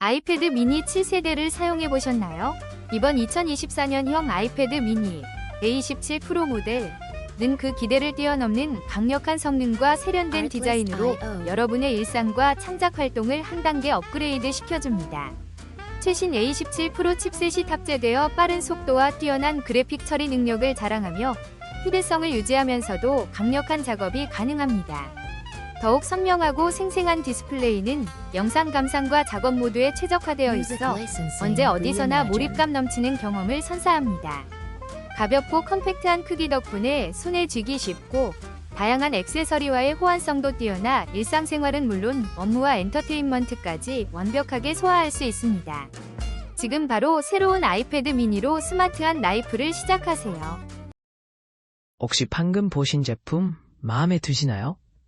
아이패드 미니 7세대를 사용해 보셨나요? 이번 2024년형 아이패드 미니 A17 프로 모델은 그 기대를 뛰어넘는 강력한 성능과 세련된 디자인으로 여러분의 일상과 창작 활동을 한 단계 업그레이드 시켜줍니다. 최신 A17 프로 칩셋이 탑재되어 빠른 속도와 뛰어난 그래픽 처리 능력을 자랑하며 휴대성을 유지하면서도 강력한 작업이 가능합니다. 더욱 선명하고 생생한 디스플레이는 영상 감상과 작업 모두에 최적화되어 있어 언제 어디서나 몰입감 넘치는 경험을 선사합니다. 가볍고 컴팩트한 크기 덕분에 손에 쥐기 쉽고 다양한 액세서리와의 호환성도 뛰어나 일상생활은 물론 업무와 엔터테인먼트까지 완벽하게 소화할 수 있습니다. 지금 바로 새로운 아이패드 미니로 스마트한 라이프를 시작하세요. 혹시 방금 보신 제품 마음에 드시나요?